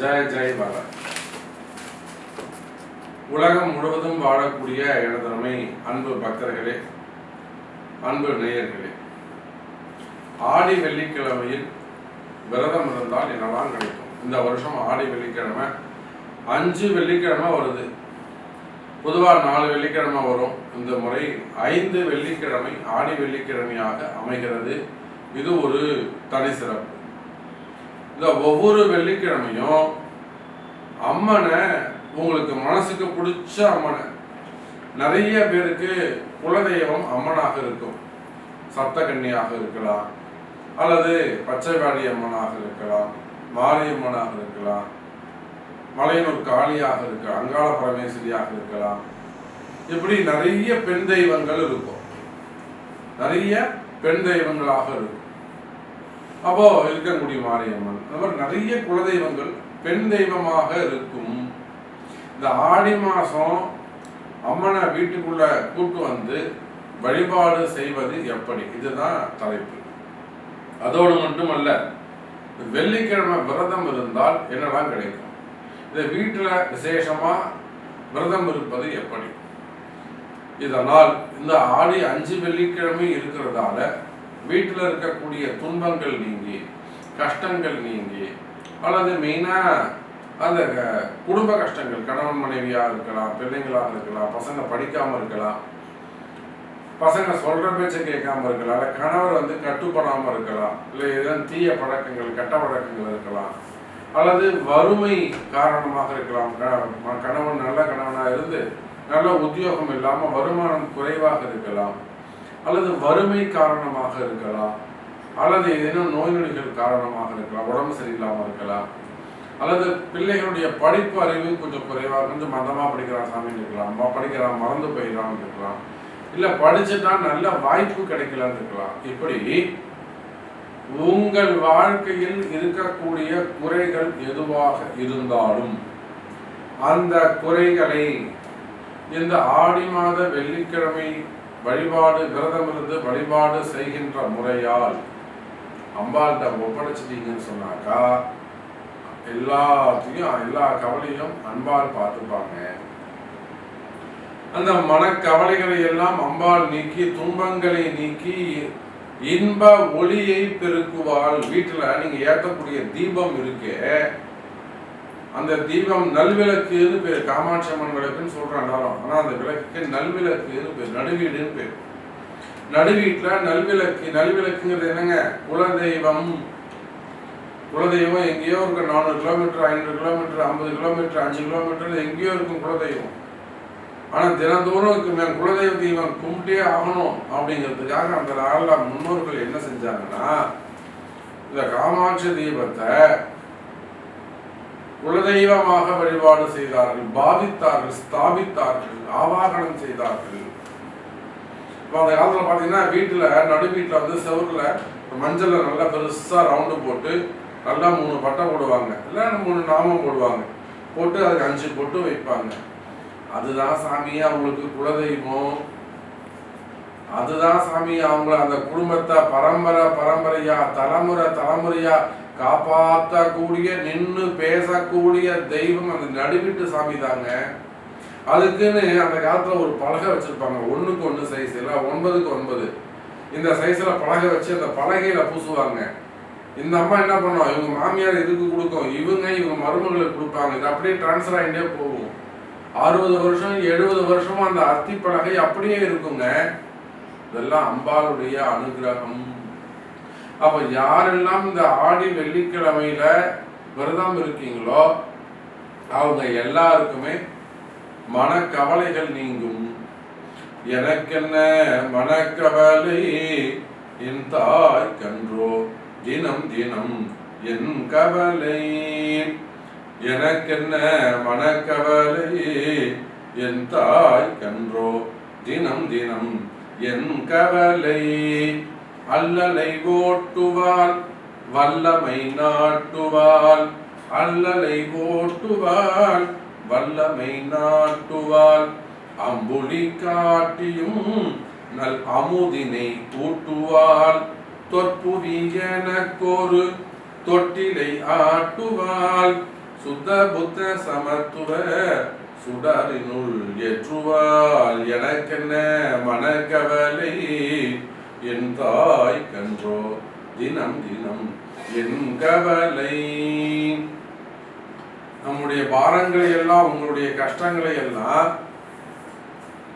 ஜெய ஜெய் பாலா. உலகம் முழுவதும் வாழக்கூடிய எனதருமை அன்பு பக்தர்களே அன்பு நேயர்களே ஆடி வெள்ளிக்கிழமையில் விரதம் இருந்தால் என்னெல்லாம் கிடைக்கும்? இந்த வருஷம் ஆடி வெள்ளிக்கிழமை அஞ்சு வெள்ளிக்கிழமை வருது. பொதுவாக நாலு வெள்ளிக்கிழமை வரும். இந்த முறை ஐந்து வெள்ளிக்கிழமை ஆடி வெள்ளிக்கிழமையாக அமைகிறது. இது ஒரு தனி சிறப்பு. இந்த ஒவ்வொரு வெள்ளிக்கிழமையும் அம்மனை உங்களுக்கு மனசுக்கு பிடிச்ச அம்மனை. நிறைய பேருக்கு குலதெய்வம் அம்மனாக இருக்கும். சப்தகன்னியாக இருக்கலாம். அல்லது பச்சைவாடி அம்மனாக இருக்கலாம். மாரியம்மனாக இருக்கலாம். மலையனூர் காளியாக இருக்கலாம். அங்காள பரமேஸ்வரியாக இருக்கலாம். இப்படி நிறைய பெண் தெய்வங்கள் இருக்கும். நிறைய பெண் தெய்வங்களாக இருக்கும். அப்போ இருக்கக்கூடிய மாரியம்மன் அந்த மாதிரி நிறைய குலதெய்வங்கள் பெண் தெய்வமாக இருக்கும். இந்த ஆடி மாதம் அம்மனை வீட்டுக்குள்ள கூட்டு வந்து வழிபாடு செய்வது எப்படி? இதுதான் தலைப்பு. அதோடு மட்டுமல்ல வெள்ளிக்கிழமை விரதம் இருந்தால் என்னெல்லாம் கிடைக்கும்? இந்த வீட்டில் விசேஷமா விரதம் இருப்பது எப்படி? இதனால் இந்த ஆடி அஞ்சு வெள்ளிக்கிழமை இருக்கிறதால வீட்டில் இருக்கக்கூடிய துன்பங்கள் நீங்கி கஷ்டங்கள் நீங்கி அல்லது மெயினாக அந்த குடும்ப கஷ்டங்கள் கணவன் மனைவியாக இருக்கலாம் பிள்ளைங்களாக இருக்கலாம் பசங்க படிக்காமல் இருக்கலாம் பசங்க சொல்கிற பேச்சை கேட்காம இருக்கலாம் இல்லை கணவர் வந்து கட்டுப்படாமல் இருக்கலாம் இல்லை ஏதாவது தீய பழக்கங்கள் கெட்ட பழக்கங்கள் இருக்கலாம் அல்லது வறுமை காரணமாக இருக்கலாம் கணவன் நல்ல கணவனாக இருந்து நல்ல உத்தியோகம் இல்லாமல் வருமானம் குறைவாக இருக்கலாம் அல்லது வறுமை காரணமாக இருக்கலாம் அல்லது ஏதேனும் நோய் நொடிகள் காரணமாக இருக்கலாம் உடம்பு சரியில்லாமல் இருக்கலாம் அல்லது பிள்ளைகளுடைய படிப்பு அறிவு கொஞ்சம் குறைவாக கொஞ்சம் மந்தமாக படிக்கிறான் சாமின்னு இருக்கலாம் ம- படிக்கிறான் மறந்து போயிடலாம்னு இருக்கலாம் இல்லை படிச்சுட்டா நல்ல வாய்ப்பு கிடைக்கலான்னு இருக்கலாம். இப்படி உங்கள் வாழ்க்கையில் இருக்கக்கூடிய குறைகள் எதுவாக இருந்தாலும் அந்த குறைகளை இந்த ஆடி மாத வெள்ளிக்கிழமை வழிபாடு விரதம் இருந்து வழிபாடு செய்கின்ற முறையால் அம்பாள்கிட்ட ஒப்படைச்சிட்டீங்கன்னு சொன்னாக்கா எல்லாத்தையும் எல்லா கவலையும் அன்பால் பார்த்துப்பாங்க. அந்த மனக்கவலைகளை எல்லாம் அம்பாள் நீக்கி துன்பங்களை நீக்கி இன்ப ஒளியை பெருக்குவாள். வீட்டுல நீங்க ஏற்றக்கூடிய தீபம் இருக்கே அந்த தீபம் நல்விளக்குன்னு பேர்? காமாட்சி அம்மன் விளக்குன்னு சொல்றாங்க எல்லாரும் ஆனா அந்த விளக்குக்கு நல்விளக்குன்னு பேர்? நடுவீடுன்னு பேர். நடுவீட்டில் நல்விளக்கு நல்விளக்குங்கிறது என்னங்க? குலதெய்வம். குலதெய்வம் எங்கேயோ இருக்க நானூறு கிலோமீட்டர் ஐநூறு கிலோமீட்டர் ஐம்பது கிலோமீட்டர் அஞ்சு கிலோமீட்டர் எங்கேயோ இருக்கும் குலதெய்வம். ஆனா தினந்தோறும் இருக்கு மேம் குலதெய்வத்தை இவன் கும்பிட்டே ஆகணும் அப்படிங்கிறதுக்காக அந்த நாளில் முன்னோர்கள் என்ன செஞ்சாங்கன்னா இந்த காமாட்சி தீபத்தை குலதெய்வமாக வழிபாடு செய்தார்கள் பாவித்தார்கள் ஸ்தாபித்தார்கள் ஆவாகனம் செய்தார்கள். இப்போ அந்த காலத்தில் பார்த்தீங்கன்னா வீட்டில் நடு வீட்டில் வந்து செவரில் மஞ்சளில் நல்லா பெருசாக ரவுண்டு போட்டு நல்லா மூணு பட்டை போடுவாங்க. இல்லை மூணு நாமம் போடுவாங்க. போட்டு அதுக்கு அஞ்சு பொட்டு வைப்பாங்க. அதுதான் சாமி அவங்களுக்கு குலதெய்வம். அதுதான் சாமி அவங்கள அந்த குடும்பத்தை பரம்பரை பரம்பரையா தலைமுறை தலைமுறையா காப்பாற்றக்கூடிய நின்று பேசக்கூடிய தெய்வம் அந்த நடுவிட்டு சாமி தாங்க. அதுக்குன்னு அந்த காலத்துல ஒரு பலகை வச்சிருப்பாங்க. ஒண்ணுக்கு ஒண்ணு சைஸ் இல்ல ஒன்பதுக்கு ஒன்பது. இந்த சைஸ்ல பலகை வச்சு அந்த பலகையில பூசுவாங்க. இந்த அம்மா என்ன பண்ணுவோம் இவங்க மாமியார் இதுக்கு கொடுக்கும்? இவங்க இவங்க மருமகளுக்கு கொடுப்பாங்க. இது அப்படியே டிரான்ஸ்ஃபர் ஆகிட்டே போகும். அறுபது வருஷம் எழுபது வருஷமும் அந்த அத்தி பலகை அப்படியே இருக்குங்க. இதெல்லாம் அம்பாளுடைய அனுகிரகம். அப்ப யாரெல்லாம் இந்த ஆடி வெள்ளிக்கிழமையில விரதம் இருக்கீங்களோ அவங்க எல்லாருக்குமே மனக்கவலைகள் நீங்கும். எனக்கென்ன மனக்கவலை? என் தாய் கன்றோ தினம் தினம் என் கவலை. எனக்கென்ன மனக்கவலை? என் தாய் கன்றோ தினம் தினம் என் கவலை. அல்லலை ஓட்டுவாள் வல்லமை நாட்டுவாள். அல்லலை ஓட்டுவாள் வல்லமை நாட்டுவாள். அம்புலி காட்டியும் நல் அமுதினை ஊட்டுவாள். தொற்புவி எனக்கொரு தொட்டிலை ஆட்டுவாள். சுத்த புத்த சமத்துவ சுடரினுள் ஏற்றுவாள். எனக்கென்ன மனக்கவலை என் தாய் கன்றோ தினம் தினம் என் கவலை. நம்முடைய பாரங்களை எல்லாம் உங்களுடைய கஷ்டங்களை எல்லாம்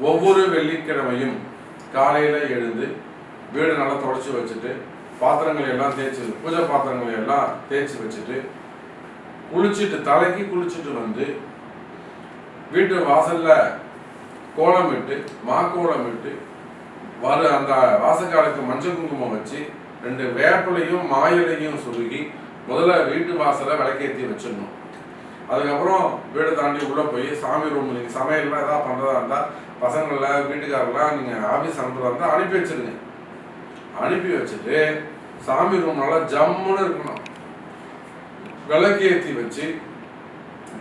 ஒவ்வொரு வெள்ளிக்கிழமையும் காலையில் எழுந்து வீடு நல்லா தொடச்சி வச்சுட்டு பாத்திரங்களை எல்லாம் தேய்ச்சி பூஜை பாத்திரங்களை எல்லாம் தேய்ச்சி வச்சுட்டு குளிச்சுட்டு தலைக்கு குளிச்சுட்டு வந்து வீட்டு வாசல்ல கோலமிட்டு மாக்கோலமிட்டு வரு அந்த வாசக்காலுக்கு மஞ்சள் குங்குமம் வச்சு ரெண்டு வேப்பிலையும் மாயிலையும் சுருகி முதல்ல வீட்டு வாசலை விளக்கேற்றி வச்சிடணும். அதுக்கப்புறம் வீடு தாண்டி உள்ளே போய் சாமி ரூம் நீங்கள் சமையல்லாம் ஏதாவது பண்ணுறதா இருந்தால் பசங்களில் வீட்டுக்காரெல்லாம் நீங்கள் ஆஃபீஸ் அனுப்புறதா இருந்தால் அனுப்பி வச்சிருங்க. அனுப்பி வச்சுட்டு சாமி ரூம் நல்லா ஜம்முன்னு இருக்கணும். விளக்கேற்றி வச்சு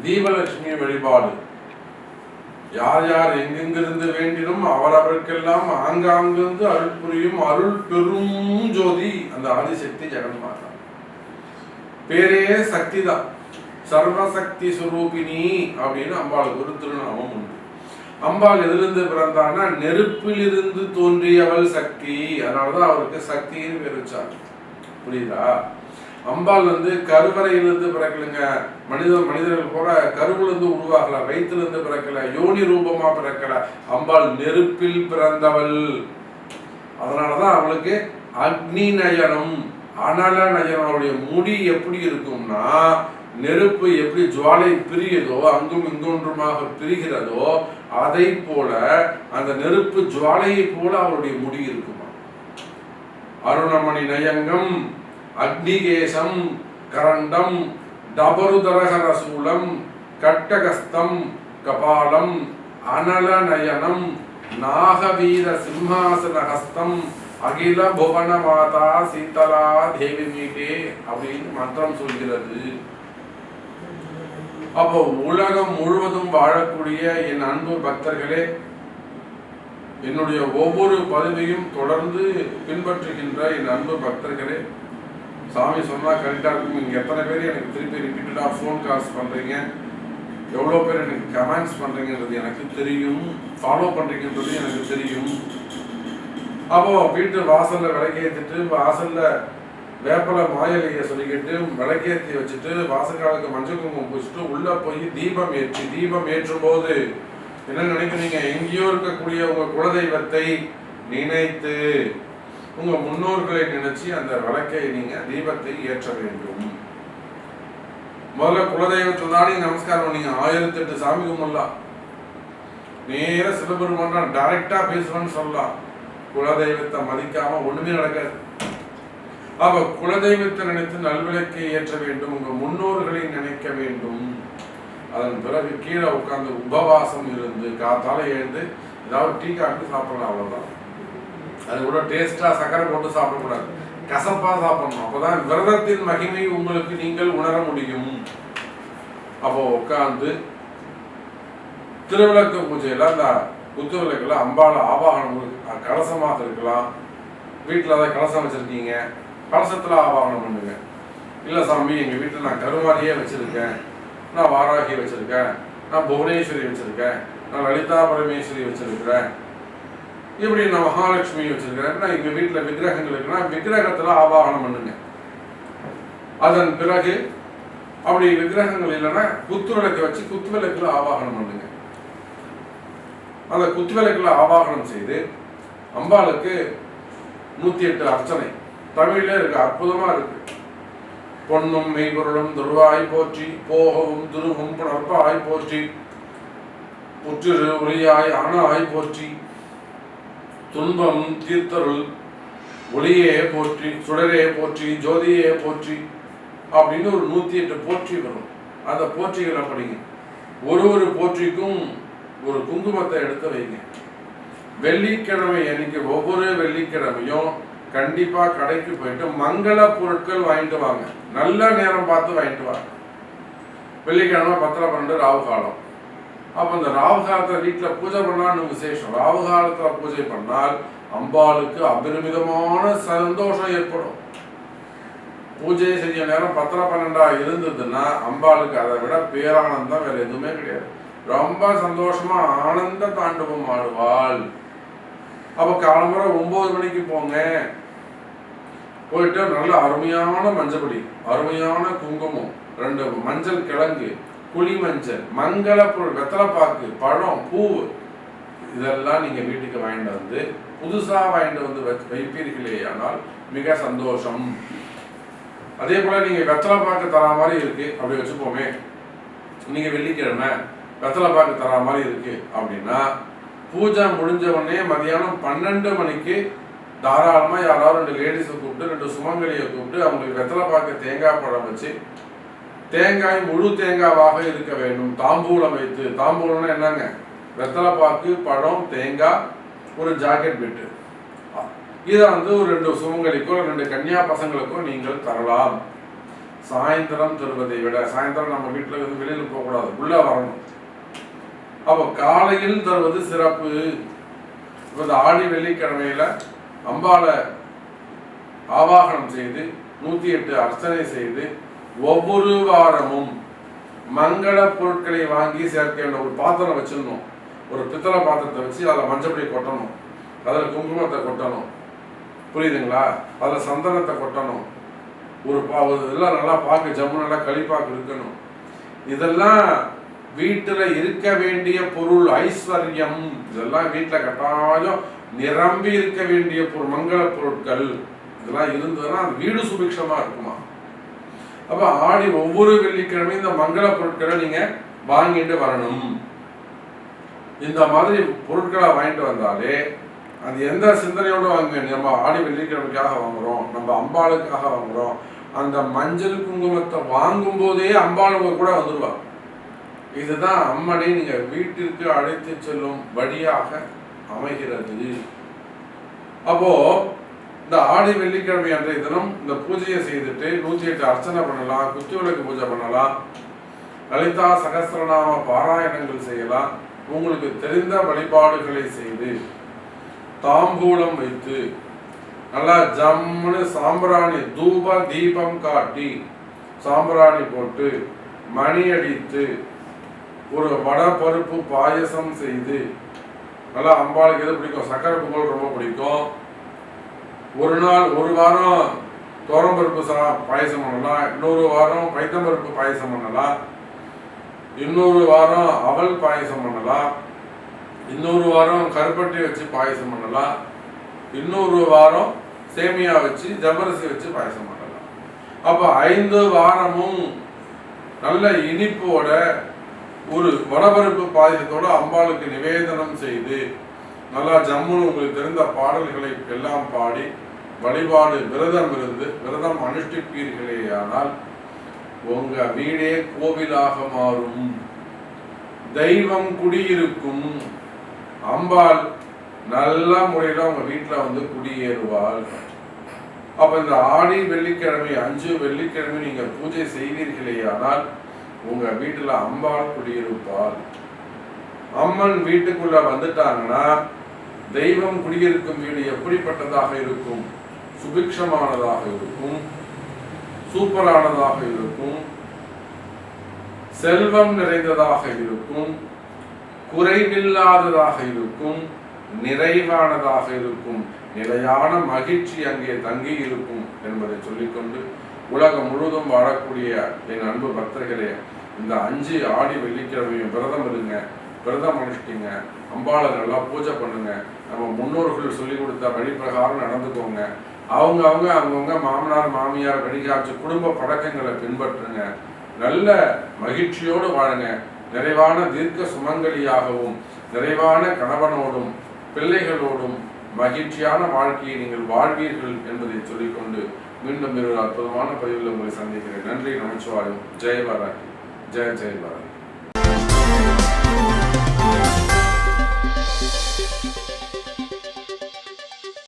தீபலட்சுமி வழிபாடு. யார் யார் எங்கெங்கிருந்து வேண்டினும் அவரவருக்கெல்லாம் ஆங்காங்கிருந்து அருள் புரியும் அருள் பெரும் ஜோதி. அந்த ஆதிசக்தி ஜெகன்மாதா. பேரே சக்தி தான் சர்வசக்தி சுரூபிணி அப்படின்னு அம்பாளுக்கு ஒரு திருநாமம் உண்டு. அம்பாள் எதிலிருந்து பிறந்தான்னா நெருப்பிலிருந்து தோன்றியவள் சக்தி. அதனாலதான் அவருக்கு சக்தின்னு பேர் வச்சாங்க. புரியுதா? அம்பாள் வந்து கருவறையிலிருந்து பிறக்கலைங்க. மனித மனிதர்கள் போல கருவிலிருந்து உருவாகல வயிற்றிலிருந்து பிறக்கல யோனி ரூபமா பிறக்கல. அம்பாள் நெருப்பில் பிறந்தவள். அதனாலதான் அவளுக்கு அக்னி நயனம். அனல நயனம். அவளுடைய முடி எப்படி இருக்கும்னா நெருப்பு எப்படி ஜுவாலை பிரியதோ அங்கும் இங்கொன்றுமாக பிரிகிறதோ அதை போல அந்த நெருப்பு ஜுவாலையை போல அவருடைய முடி இருக்குமா? அருணமணி நயங்கம். அக்னிகேசம் கரண்டம் டபருதரகரசூலம் கட்டகஸ்தம் கபாலம் அனல நயனம் நாகவீர சிம்ஹாசனஹஸ்தம் அகில புவன மாதா சீதலா தேவி மீட்டே அப்படின்னு மந்திரம் சொல்கிறது. அப்போ உலகம் முழுவதும் வாழக்கூடிய என் அன்பு பக்தர்களே என்னுடைய ஒவ்வொரு பதவியும் தொடர்ந்து பின்பற்றுகின்ற என் அன்பு பக்தர்களே சாமி சொன்னால் கரெக்டாக இருக்கும். நீங்கள் எத்தனை பேர் எனக்கு திருப்பி ரிப்பீட்டடாக ஃபோன் கால்ஸ் பண்ணுறீங்க எவ்வளோ பேர் எனக்கு கமெண்ட்ஸ் பண்ணுறீங்கன்றது எனக்கு தெரியும். ஃபாலோ பண்ணுறீங்கன்றது எனக்கு தெரியும். அப்போ வீட்டு வாசலில் விளக்கேற்றிட்டு வாசலில் வேப்பல மாயலையை சொல்லிக்கிட்டு விளக்கேற்றி வச்சுட்டு வாசக்காலுக்கு மஞ்சள் குங்குமம் பூச்சிட்டு உள்ளே போய் தீபம் ஏற்றி தீபம் ஏற்றும் போது என்ன நினைக்கிறீங்க? எங்கேயோ இருக்கக்கூடிய உங்கள் குலதெய்வத்தை நினைத்து உங்க முன்னோர்களை நினைச்சு அந்த விளக்கை நீங்க தீபத்தை ஏற்ற வேண்டும். முதல்ல குலதெய்வத்தை தான் நீங்க நமஸ்காரம் பண்ணீங்க. ஆயிரத்தி எட்டு சாமி கும்பிடலாம் நேர சிவபெருமான் டைரக்டா பேசுவேன்னு சொல்லலாம் குலதெய்வத்தை மதிக்காம ஒண்ணுமே நடக்காது. அப்ப குலதெய்வத்தை நினைத்து நல்விளக்கை ஏற்ற வேண்டும். உங்க முன்னோர்களை நினைக்க வேண்டும். அதன் பிறகு கீழே உட்கார்ந்து உபவாசம் இருந்து காத்தால எழுந்து ஏதாவது டீ காஃபி சாப்பிடலாம் அவ்வளவுதான். அது கூட டேஸ்டா சக்கரை போட்டு சாப்பிடக்கூடாது. கசப்பா சாப்பிடணும். அப்பதான் விரதத்தின் மகிமை உங்களுக்கு நீங்கள் உணர முடியும். அப்போ உட்காந்து திருவிளக்கு பூஜையில அந்த குத்து விளக்கில் அம்பால ஆவாகனம் கலசமாக இருக்கலாம். வீட்டில் ஏதாவது கலசம் வச்சிருக்கீங்க. கலசத்துல ஆவாகனம் பண்ணுங்க. இல்ல சாமி எங்க வீட்டில் நான் கருமாரியே வச்சிருக்கேன். நான் வாராகி வச்சிருக்கேன். நான் புவனேஸ்வரி வச்சிருக்கேன். நான் லலிதா பரமேஸ்வரி வச்சிருக்கிறேன். இப்படி நான் மகாலட்சுமி வச்சிருக்கிறேன் நான் வீட்டில் விக்கிரகங்கள் இருக்குன்னா விக்கிரகத்துல ஆவாகனம் பண்ணுங்க. அதன் பிறகு அப்படி விக்கிரகங்கள் இல்லைன்னா குத்து விளக்கு வச்சு குத்து விளக்குல ஆவாகனம் பண்ணுங்க. அந்த குத்து விளக்குல ஆவாகனம் செய்து அம்பாளுக்கு நூத்தி எட்டு அர்ச்சனை. தமிழில் இருக்கு அற்புதமா இருக்கு. பொன்னும் மெய்பொருளும் துருவாய் போற்றி போகவும் துருவும் புணர்ப்பாய் போற்றி புற்று ஒளியாய் ஆய் போற்றி துன்பம் தீர்த்தருள் ஒளியே போற்றி சுடரே போற்றி ஜோதியே போற்றி அப்படின்னு ஒரு நூத்தி எட்டு போற்றி வரும். அந்த போற்றிகளை படிங்க ஒரு ஒரு போற்றிக்கும் ஒரு குங்குமத்தை எடுத்து வைங்க. வெள்ளிக்கிழமை அன்னைக்கு ஒவ்வொரு வெள்ளிக்கிழமையும் கண்டிப்பா கடைக்கு போயிட்டு மங்கள பொருட்கள் வாங்கிட்டு வாங்க. நல்ல நேரம் பார்த்து வாங்கிட்டு வாங்க. வெள்ளிக்கிழமை பத்திர பன்னெண்டு ராவு காலம். அப்ப இந்த ராவு காலத்துல வீட்டுல பூஜை பண்ணான்னு விசேஷம். ராவு காலத்துல பூஜை பண்ணால் அம்பாளுக்கு அபரிமிதமான சந்தோஷம் ஏற்படும். பூஜை செய்ய நேரம் பத்திர பன்னெண்டா இருந்ததுன்னா அம்பாளுக்கு அதை விட பேரானந்தம் வேற எதுவுமே கிடையாது. ரொம்ப சந்தோஷமா ஆனந்த தாண்டவம் ஆடுவாள். அப்ப காலம்புற ஒன்பது மணிக்கு போங்க. போயிட்டு நல்ல அருமையான மஞ்சப்பொடி அருமையான குங்குமம் ரெண்டு மஞ்சள் கிழங்கு புளிமஞ்சள் மங்கள பொருள் வெத்தலைப்பாக்கு பழம் பூ இதெல்லாம் நீங்கள் வீட்டுக்கு வாங்கிட்டு வந்து புதுசாக வாங்கிட்டு வந்து வச்சு- வைப்பீர்களே ஆனால் மிக சந்தோஷம். அதே போல் நீங்கள் வெத்தலை பாக்கு தரா மாதிரி இருக்கு அப்படி வச்சுப்போமே. நீங்கள் வெள்ளிக்கிழமை வெத்தலை பாக்கு தரா மாதிரி இருக்கு அப்படின்னா பூஜை முடிஞ்ச உடனே மதியானம் பன்னெண்டு மணிக்கு தாராளமாக யாராவது ரெண்டு லேடிஸை கூப்பிட்டு ரெண்டு சுமங்கலியை கூப்பிட்டு அவங்களுக்கு வெத்தலை பாக்கு தேங்காய் பழம் வச்சு தேங்காய் முழு தேங்காவாக இருக்க வேண்டும். தாம்பூலம் வைத்து. தாம்பூலம்னா என்னங்க? வெத்தலை பாக்கு பழம் தேங்காய் ஒரு ஜாக்கெட் பிட்டு இதை வந்து ஒரு ரெண்டு சுமங்கலிக்கோ ரெண்டு கன்னியா பசங்களுக்கோ நீங்கள் தரலாம். சாயந்தரம் தருவதை விட சாயந்தரம் நம்ம வீட்டில் வந்து வெளியில் போகக்கூடாது. உள்ளே வரணும். அப்போ காலையில் தருவது சிறப்பு. இப்போ இந்த ஆடி வெள்ளிக்கிழமையில் அம்பாளை ஆவாகனம் செய்து நூற்றி எட்டு அர்ச்சனை செய்து ஒவ்வொரு வாரமும் மங்கள பொருட்களை வாங்கி சேர்க்க வேண்டிய ஒரு பாத்திரம் வச்சிடணும். ஒரு பித்தளை பாத்திரத்தை வச்சு அதில் மஞ்சப்படி கொட்டணும். அதில் குங்குமத்தை கொட்டணும். புரியுதுங்களா? அதில் சந்தனத்தை கொட்டணும். ஒரு பா இதெல்லாம் நல்லா பார்க்க ஜம்மு நல்லா களிப்பாக்கு இருக்கணும். இதெல்லாம் வீட்டில் இருக்க வேண்டிய பொருள் ஐஸ்வர்யம். இதெல்லாம் வீட்டில் கட்டாயம் நிரம்பி இருக்க வேண்டிய பொருள் மங்கள பொருட்கள். இதெல்லாம் இருந்ததுன்னா வீடு சுபிக்ஷமாக இருக்குமா? அப்ப ஆடி ஒவ்வொரு வெள்ளிக்கிழமையும் இந்த மங்கள பொருட்களை நீங்க வாங்கிட்டு வரணும். இந்த மாதிரி பொருட்களை வாங்கிட்டு வந்தாலே அது எந்த சிந்தனையோட வாங்க நம்ம ஆடி வெள்ளிக்கிழமைக்காக வாங்குறோம் நம்ம அம்பாளுக்காக வாங்குறோம் அந்த மஞ்சள் குங்குமத்தை வாங்கும் போதே அம்பாள் உங்க கூட வந்துருவா. இதுதான் அம்மனை நீங்க வீட்டிற்கு அழைத்து செல்லும் வழியாக அமைகிறது. அப்போ இந்த ஆடி வெள்ளிக்கிழமை அன்றைய தினம் இந்த பூஜையை செய்துட்டு நூத்தி எட்டு அர்ச்சனை பண்ணலாம் குச்சி விளக்கு பூஜை பண்ணலாம் லலிதா சகசிரநாம பாராயணங்கள் செய்யலாம். உங்களுக்கு தெரிந்த வழிபாடுகளை செய்து தாம்பூலம் வைத்து நல்லா ஜம்முன்னு சாம்பிராணி தூப தீபம் காட்டி சாம்பிராணி போட்டு மணி அடித்து ஒரு வடை பருப்பு பாயசம் செய்து நல்லா அம்பாளுக்கு எது பிடிக்கும்? சக்கரை பொங்கல் ரொம்ப பிடிக்கும். ஒரு நாள் ஒரு வாரம் துவரம்பருப்பு சா பாயசம் பண்ணலாம். இன்னொரு வாரம் பைத்தம்பருப்பு பாயசம் பண்ணலாம். இன்னொரு வாரம் அவல் பாயசம் பண்ணலாம். இன்னொரு வாரம் கருப்பட்டி வச்சு பாயசம் பண்ணலாம். இன்னொரு வாரம் சேமியா வச்சு ஜபரசி வச்சு பாயசம் பண்ணலாம். அப்போ ஐந்து வாரமும் நல்ல இனிப்போட ஒரு வடபருப்பு பாயசத்தோட அம்பாளுக்கு நிவேதனம் செய்து நல்லா ஜம்முன்னு உங்களுக்கு தெரிந்த பாடல்களை எல்லாம் பாடி வழிபாடு விரதம் இருந்து விரதம் அனுஷ்டிப்பீர்களேயானால் உங்க வீடே கோவிலாக மாறும். தெய்வம் குடியிருக்கும். அம்பாள் நல்ல முறையில் உங்க வீட்டில் வந்து குடியேறுவாள். அப்ப இந்த ஆடி வெள்ளிக்கிழமை அஞ்சு வெள்ளிக்கிழமை நீங்க பூஜை செய்வீர்களேயானால் உங்க வீட்டுல அம்பாள் குடியிருப்பாள். அம்மன் வீட்டுக்குள்ள வந்துட்டாங்கன்னா தெய்வம் குடியிருக்கும் வீடு எப்படிப்பட்டதாக இருக்கும்? சுபிக்ஷமானதாக இருக்கும். சூப்பரானதாக இருக்கும். செல்வம் நிறைந்ததாக இருக்கும். குறைவில்லாததாக இருக்கும். நிறைவானதாக இருக்கும். நிலையான மகிழ்ச்சி அங்கே தங்கி இருக்கும் என்பதை சொல்லிக்கொண்டு உலகம் முழுவதும் வாழக்கூடிய என் அன்பு பக்தர்களே இந்த அஞ்சு ஆடி வெள்ளிக்கிழமையும் விரதம் இருங்க விரதம் அனுஷ்டிங்க. அம்பாளர் நல்லா பூஜை பண்ணுங்க. நம்ம முன்னோர்கள் சொல்லி கொடுத்த வழி பிரகாரம் நடந்துக்கோங்க. அவங்க அவங்க அவங்கவுங்க மாமனார் மாமியார் வழிகாட்சி குடும்ப பழக்கங்களை பின்பற்றுங்க. நல்ல மகிழ்ச்சியோடு வாழுங்க. நிறைவான தீர்க்க சுமங்கலியாகவும் நிறைவான கணவனோடும் பிள்ளைகளோடும் மகிழ்ச்சியான வாழ்க்கையை நீங்கள் வாழ்வீர்கள் என்பதை சொல்லிக்கொண்டு மீண்டும் ஒரு அற்புதமான பதிவில் உங்களை சந்திக்கிறேன். நன்றி நமச்சிவாயம். ஜெய பாராட்டி ஜெய ஜெய பாரதி